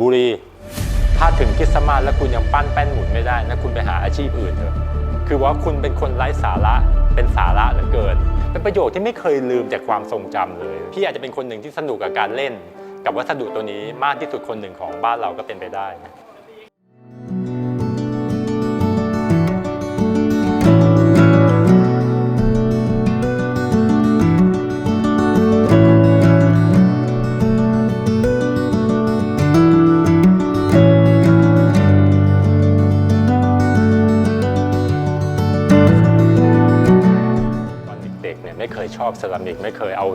บุรี ถ้าถึงคริสต์มาสแล้วคุณยังปั้นแป้นหมุนไม่ได้นะคุณไปหาอาชีพอื่นเถอะคือว่าคุณเป็นคนไร้สาระเป็นสาระเหลือเกิน เป็นประโยชน์ที่ไม่เคยลืมจากความทรงจำเลย พี่อาจจะเป็นคนหนึ่งที่สนุกกับการเล่น กับวัสดุตัวนี้มากที่สุดคนหนึ่งของบ้านเราก็เป็นไปได้นะ ด็กๆเนี่ยไม่เคยชอบเซรามิก ไม่เคยเอา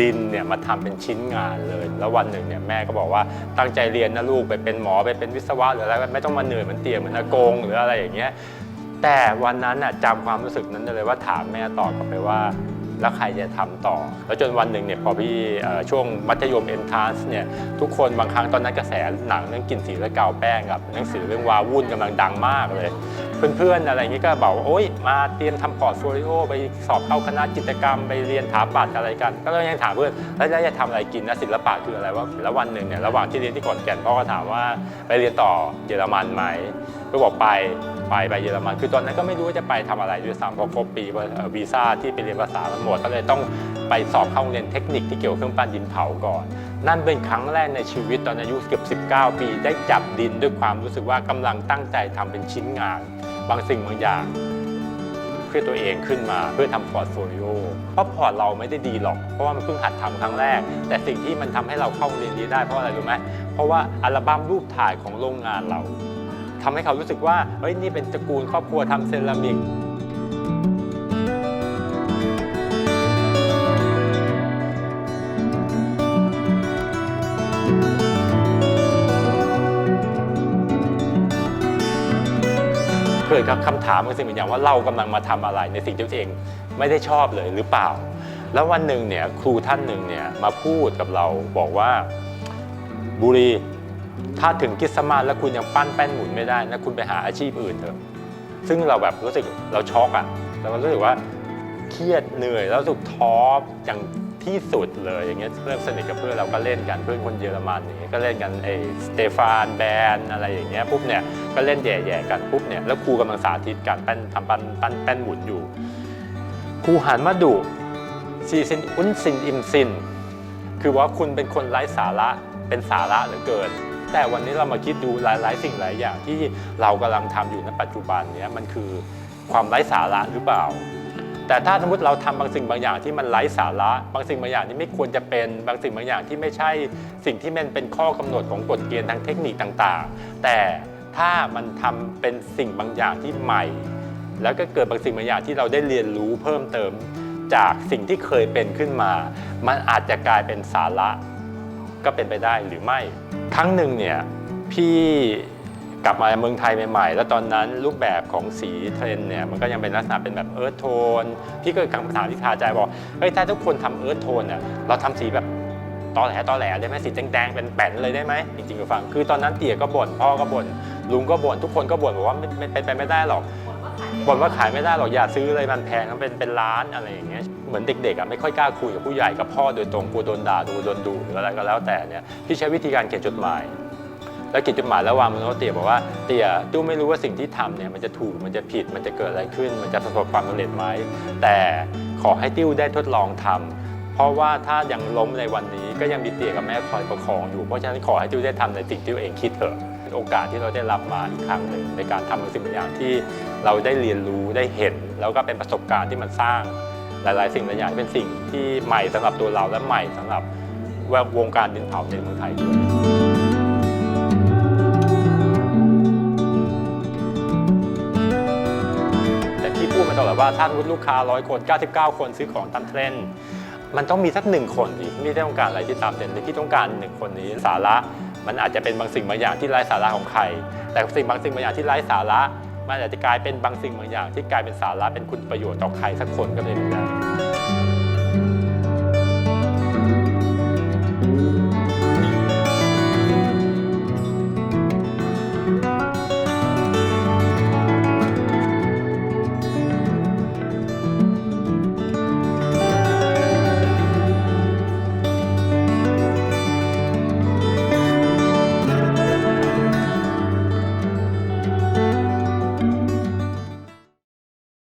ดินเนี่ยมาทำเป็นชิ้นงานเลย แล้ววันหนึ่งเนี่ยแม่ก็บอกว่าตั้งใจเรียนนะลูกไปเป็นหมอไปเป็นวิศวะหรืออะไรไม่ต้องมาเหนื่อยเหมือนเตียเหมือนอากงหรืออะไรอย่างเงี้ยแต่วันนั้นน่ะจำความรู้สึกนั้นได้เลยว่าถามแม่ตอบกลับไปว่า แล้วใครจะทำต่อ แล้วจนวันหนึ่งเนี่ยพอพี่ช่วงมัธยมเอ็นทานส์เนี่ยทุกคนบางครั้งตอนนั้นกระแสหนังเรื่องกลิ่นสีและกาวแป้งกับหนังสือเรื่องวาวุ่นกำลังดังมากเลย เพื่อนๆอะไรอย่างนี้ก็บอกโอ๊ยมาเตรียมทำพอร์ตโฟลิโอไปสอบเข้าคณะจิตรกรรมไปเรียนถาปัดอะไรกัน ก็เลยยังถามเพื่อนแล้วจะทำอะไรกินนะศิลปะคืออะไรวะแล้ววันหนึ่งเนี่ยระหว่างที่เรียนที่ขอนแก่นพ่อก็ถามว่าไปเรียนต่อเยอรมันไหม ก็บอกไปไปไปเยอรมัน คือตอนนั้นก็ไม่รู้ว่าจะไปทำอะไรด้วยซ้ำเพราะครบปีวีซ่าที่ไปเรียนภาษามันหมดก็เลยต้องไปสอบเข้าโรงเรียนเทคนิคที่เกี่ยวเครื่องปั้นดินเผาก่อน นั่นเป็นครั้งแรกในชีวิตตอนอายุเกือบ 19 ปี ได้จับดินด้วยความรู้สึกว่ากำลังตั้งใจทำเป็นชิ้นงาน บางสิ่งบางอย่างเพื่อตัวเองขึ้นมาเพื่อทำพอร์ตโฟลิโอเพราะพอร์ตเราไม่ได้ดีหรอก เพราะว่ามันเพิ่งหัดทำครั้งแรก แต่สิ่งที่มันทำให้เราเข้าเรียนนี้ได้เพราะอะไรรู้ไหมเพราะว่าอัลบั้มรูปถ่ายของโรงงานเรา ทำให้เขารู้สึกว่าเฮ้ยนี่เป็นตระกูลครอบครัวทำเซรามิกเกิดกับคำถามบางสิ่งบางอย่างว่าเรากำลังมาทำอะไรในสิ่งที่ตัวเองไม่ได้ชอบเลยหรือเปล่า แล้ววันหนึ่งเนี่ยครูท่านหนึ่งเนี่ยมาพูดกับเราบอกว่าบุรี ถ้าถึงคริสมาแล้วคุณยังปั้นแป้นหมุนไม่ได้นะคุณไปหาอาชีพอื่นเถอะซึ่งเราแบบรู้สึกเราช็อกอะ่ะเราก็รู้สึกว่าเครียดเหนื่อยแล้วรู้สึกท้ออย่างที่สุดเลยอย่างเงี้ยเริ่มสนิทกับเพื่อนเราก็เล่นกันเพื่อนคนเยอรมันอย่างเงี้ยก็เล่นกันไอ้สเตฟานแบนอะไรอย่างเงี้ยปุ๊บเนี่ยก็เล่นแย่ๆกันปุ๊บเนี่ยแล้วครูกำลังสาธิตการปั้นทำปั้นปั้นแป้นหมุนอยู่ครูหันมาดุซีซินอุนซินอิมซิน คือว่าคุณเป็นคนไร้สาระเป็นสาระเหลือเกิน แต่วันนี้เรามาคิดดูหลาย ๆ สิ่งหลายอย่างที่เรากำลังทำอยู่ในปัจจุบันนี้มันคือความไร้สาระหรือเปล่า แต่ถ้าสมมติเราทำบางสิ่งบางอย่างที่มันไร้สาระ บางสิ่งบางอย่างที่ไม่ควรจะเป็นบางสิ่งบางอย่างที่ไม่ใช่สิ่งที่มันเป็นข้อกำหนดของกฎเกณฑ์ทางเทคนิคต่าง ๆ แต่ถ้ามันทำเป็นสิ่งบางอย่างที่ใหม่ แล้วก็เกิดบางสิ่งบางอย่างที่เราได้เรียนรู้เพิ่มเติมจากสิ่งที่เคยเป็นขึ้นมา มันอาจจะกลายเป็นสาระ ก็เป็นไปได้หรือไม่ ครั้งหนึ่งเนี่ยพี่กลับมาเมืองไทยใหม่ๆ แล้วตอนนั้นรูปแบบของสีเทรนเนี่ยมันก็ยังเป็นลักษณะเป็นแบบเอิร์ธโทนพี่ก็เกิดคำถามที่คาใจบอกเฮ้ยถ้าทุกคนทำเอิร์ธโทนเนี่ยเราทำสีแบบตอแหลตอแหลได้ไหมสีแดงๆเป็นแป้นเลยได้ไหมจริงๆก็ฟังคือตอนนั้นเตี๋ยก็บ่นพ่อก็บ่นลุงก็บ่นทุกคนก็บ่นบอกว่าไม่เป็นไปไม่ได้หรอก บ่นว่าขายไม่ได้หรอกอย่าซื้อเลยมันแพงมันเป็นเป็นล้านอะไรอย่างเงี้ยเหมือนเด็กๆอะไม่ค่อยกล้าคุยกับผู้ใหญ่กับพ่อโดยตรงกลัวโดนด่าดูโดนดูหรืออะไรก็แล้วแต่เนี่ยพี่ใช้วิธีการเขียนจดหมาย แล้วเขียนจดหมายแล้ววางบนโน้ตเตี๋ยบอกว่าเตี๋ยตู้ไม่รู้ว่าสิ่งที่ทำเนี่ยมันจะถูกมันจะผิดมันจะเกิดอะไรขึ้น มันจะประสบความสำเร็จไหมแต่ขอให้ติ้วได้ทดลองทำเพราะว่าถ้ายังล้มในวันนี้ก็ยังมีเตี๋ยกับแม่คอยประคองอยู่ เพราะฉะนั้นขอให้ติ้วได้ทำในสิ่งที่ตัวเองคิดเถอะ เป็นโอกาสที่เราได้รับมาอีกครั้งหนึ่งในการทำสิ่งบางอย่างที่เราได้เรียนรู้ได้เห็น แล้วก็เป็นประสบการณ์ที่มันสร้างหลาย ๆ สิ่งหลายอย่างที่เป็นสิ่งที่ใหม่สำหรับตัวเราและใหม่สำหรับวงการดินเผาในเมืองไทยด้วยแต่พี่พูดมาตลอดว่าถ้ามมติลูกค้าร้อยคน 99 คนซื้อของตามเทรนด์มันต้องมีสักหนึ่งคนที่ไม่ได้ต้องการอะไรที่ตามเทรนด์ที่ต้องการหนึ่งคนนี้สาระ มันอาจจะเป็นบางสิ่งบางอย่างที่ไร้สาระของใคร แต่สิ่งบางสิ่งบางอย่างที่ไร้สาระ มันอาจจะกลายเป็นบางสิ่งบางอย่างที่กลายเป็นสาระเป็นคุณประโยชน์ต่อใครสักคนก็เลยได้